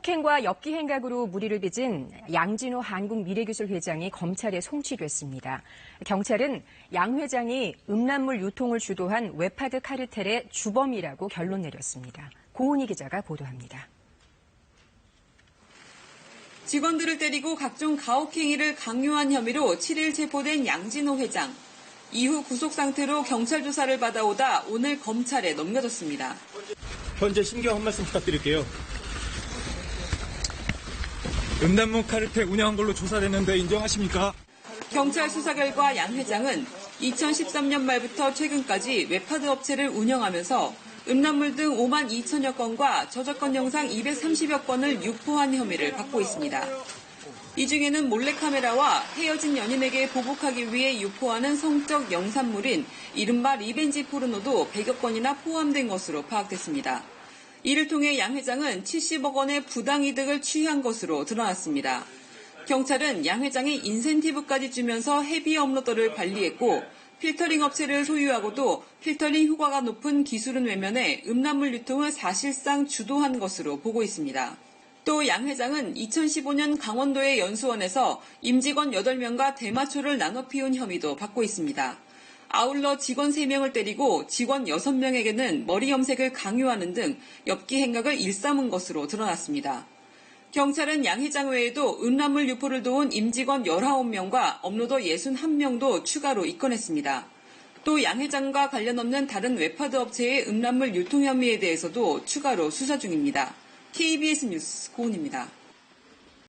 폭행과 엽기 행각으로 무리를 빚은 양진호 한국미래기술 회장이 검찰에 송치됐습니다. 경찰은 양 회장이 음란물 유통을 주도한 웹하드 카르텔의 주범이라고 결론 내렸습니다. 고은희 기자가 보도합니다. 직원들을 때리고 각종 가혹행위를 강요한 혐의로 7일 체포된 양진호 회장. 이후 구속 상태로 경찰 조사를 받아오다 오늘 검찰에 넘겨졌습니다. 현재 심경 한 말씀 부탁드릴게요. 음란문 카르텔 운영한 걸로 조사됐는데 인정하십니까? 경찰 수사 결과 양 회장은 2013년 말부터 최근까지 웹하드 업체를 운영하면서 음란물 등 5만 2천여 건과 저작권 영상 230여 건을 유포한 혐의를 받고 있습니다. 이 중에는 몰래카메라와 헤어진 연인에게 보복하기 위해 유포하는 성적 영상물인 이른바 리벤지 포르노도 100여 건이나 포함된 것으로 파악됐습니다. 이를 통해 양 회장은 70억 원의 부당 이득을 취한 것으로 드러났습니다. 경찰은 양 회장이 인센티브까지 주면서 헤비 업로더를 관리했고 필터링 업체를 소유하고도 필터링 효과가 높은 기술은 외면해 음란물 유통을 사실상 주도한 것으로 보고 있습니다. 또 양 회장은 2015년 강원도의 연수원에서 임직원 8명과 대마초를 나눠 피운 혐의도 받고 있습니다. 아울러 직원 3명을 때리고 직원 6명에게는 머리 염색을 강요하는 등 엽기 행각을 일삼은 것으로 드러났습니다. 경찰은 양 회장 외에도 음란물 유포를 도운 임직원 19명과 업로더 61명도 추가로 입건했습니다. 또 양 회장과 관련 없는 다른 웹하드 업체의 음란물 유통 혐의에 대해서도 추가로 수사 중입니다. KBS 뉴스 고은입니다.